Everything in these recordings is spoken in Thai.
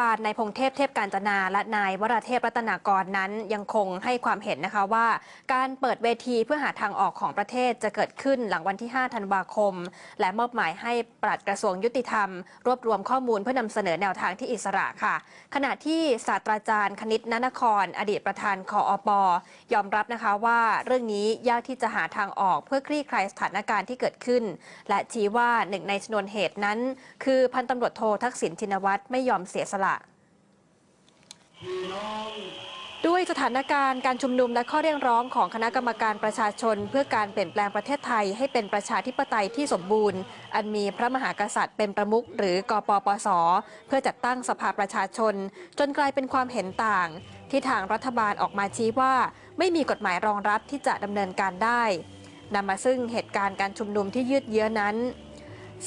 ปานนายพงเทพเทพการจนาและนายวราเทพรัตนากรนั้นยังคงให้ความเห็นนะคะว่า การเปิดเวทีเพื่อหาทางออกของประเทศจะเกิดขึ้นหลังวันที่ 5 ธันวาคม และมอบหมายให้ปลัดกระทรวงยุติธรรม รวบรวมข้อมูลเพื่อนำเสนอแนวทางที่อิสระค่ะ ขณะที่ศาสตราจารย์คณิตนนคร อดีตประธานคออปยอมรับนะคะว่าเรื่องนี้ยากที่จะหาทางออกเพื่อคลี่คลายสถานการณ์ที่เกิดขึ้น และชี้ว่าหนึ่งในชนวนเหตุนั้น คือพันตำรวจโททักษิณชินวัตรไม่ยอมเสียสละด้วยสถานการณ์การชุมนุมและข้อเรียกร้องของคณะกรรมการประชาชน เพื่อการเปลี่ยนแปลงประเทศไทยให้เป็นประชาธิปไตยที่สมบูรณ์ อันมีพระมหากษัตริย์เป็นประมุขหรือกปปส เพื่อจัดตั้งสภาประชาชน จนกลายเป็นความเห็นต่าง ที่ทางรัฐบาลออกมาชี้ว่า ไม่มีกฎหมายรองรับที่จะดำเนินการได้นำมาซึ่งเหตุการณ์การชุมนุมที่ยืดเยื้อนั้น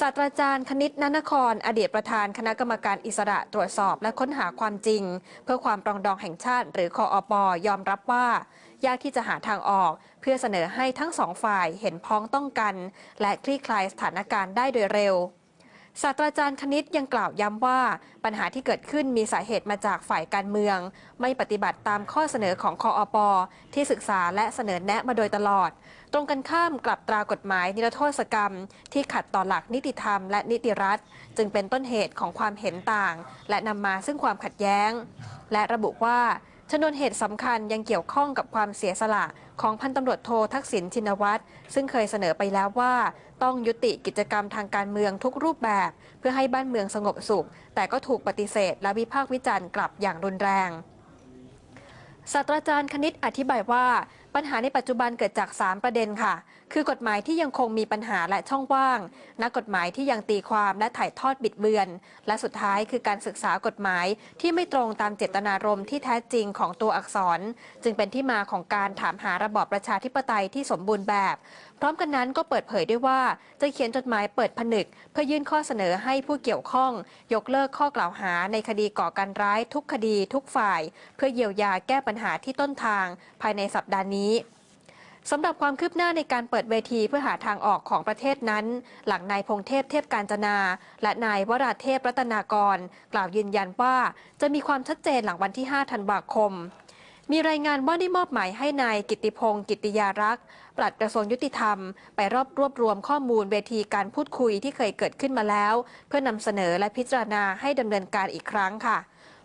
ศาสตราจารย์คณิตนนคร อดีตประธานคณะกรรมการอิสระตรวจสอบและค้นหาความจริง เพื่อความปรองดองแห่งชาติ หรือคออปยอมรับว่า ยากที่จะหาทางออก เพื่อเสนอให้ทั้งสองฝ่ายเห็นพ้องต้องกัน และคลี่คลายสถานการณ์ได้โดยเร็ว ศาสตราจารย์คณิตยังกล่าวย้ำว่า ปัญหาที่เกิดขึ้นมีสาเหตุมาจากฝ่ายการเมือง ไม่ปฏิบัติตามข้อเสนอของคออปที่ศึกษาและเสนอแนะมาโดยตลอด ตรงกันข้ามกลับตรากฎหมายนิรโทษกรรม ที่ขัดต่อหลักนิติธรรมและนิติรัฐ จึงเป็นต้นเหตุของความเห็นต่าง และนำมาซึ่งความขัดแย้ง และระบุว่า ชนวนเหตุสำคัญยังเกี่ยวข้องกับความเสียสละของพันตำรวจโททักษิณชินวัตรซึ่งเคยเสนอไปแล้วว่า ต้องยุติกิจกรรมทางการเมืองทุกรูปแบบ เพื่อให้บ้านเมืองสงบสุข แต่ก็ถูกปฏิเสธและวิพากษ์วิจารณ์กลับอย่างรุนแรงศาสตราจารย์คณิตอธิบายว่า ปัญหาในปัจจุบันเกิดจาก 3 ประเด็นค่ะ คือกฎหมายที่ยังคงมีปัญหาและช่องว่าง นักกฎหมายที่ยังตีความและถ่ายทอดบิดเบือน และสุดท้ายคือการศึกษากฎหมายที่ไม่ตรงตามเจตนารมณ์ที่แท้จริงของตัวอักษร จึงเป็นที่มาของการถามหาระบอบประชาธิปไตยที่สมบูรณ์แบบ พร้อมกันนั้นก็เปิดเผยด้วยว่า จะเขียนจดหมายเปิดผนึก เพื่อยื่นข้อเสนอให้ผู้เกี่ยวข้อง ยกเลิกข้อกล่าวหาในคดีก่อการร้ายทุกคดีทุกฝ่าย เพื่อเยียวยาแก้ปัญหาที่ต้นทาง ภายในสัปดาห์นี้นี้สำหรับความคืบหน้าในการเปิดเวทีเพื่อหาทางออกของประเทศนั้น หลังนายพงเทพเทพการจนา และนายวราเทพรัตนากร กล่าวยืนยันว่าจะมีความชัดเจนหลังวันที่ 5 ธันวาคม มีรายงานว่าได้มอบหมายให้นายกิติพงศ์กิติยารักษ์ปลัดกระทรวงยุติธรรม ไปรอบรวบรวมข้อมูลเวทีการพูดคุยที่เคยเกิดขึ้นมาแล้ว เพื่อนำเสนอและพิจารณาให้ดำเนินการอีกครั้งค่ะ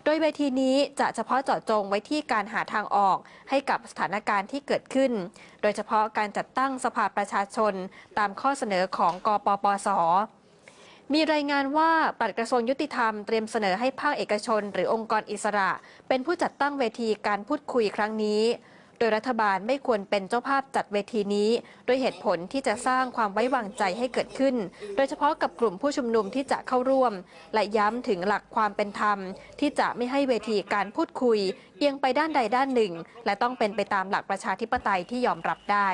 โดยเวทีนี้จะเฉพาะเจาะจงไว้ที่การหาทางออกให้กับสถานการณ์ที่เกิดขึ้น โดยเฉพาะการจัดตั้งสภาประชาชนตามข้อเสนอของกปปสมีรายงานว่าปลัดกระทรวงยุติธรรมเตรียมเสนอให้ภาคเอกชน หรือองค์กรอิสระ เป็นผู้จัดตั้งเวทีการพูดคุยครั้งนี้ โดยรัฐบาลไม่ควรเป็นเจ้าภาพจัดเวทีนี้ด้วยเหตุผลที่จะสร้างความไว้วางใจให้เกิดขึ้น โดยเฉพาะกับกลุ่มผู้ชุมนุมที่จะเข้าร่วม และย้ำถึงหลักความเป็นธรรม ที่จะไม่ให้เวทีการพูดคุย เอียงไปด้านใดด้านหนึ่ง และต้องเป็นไปตามหลักประชาธิปไตยที่ยอมรับได้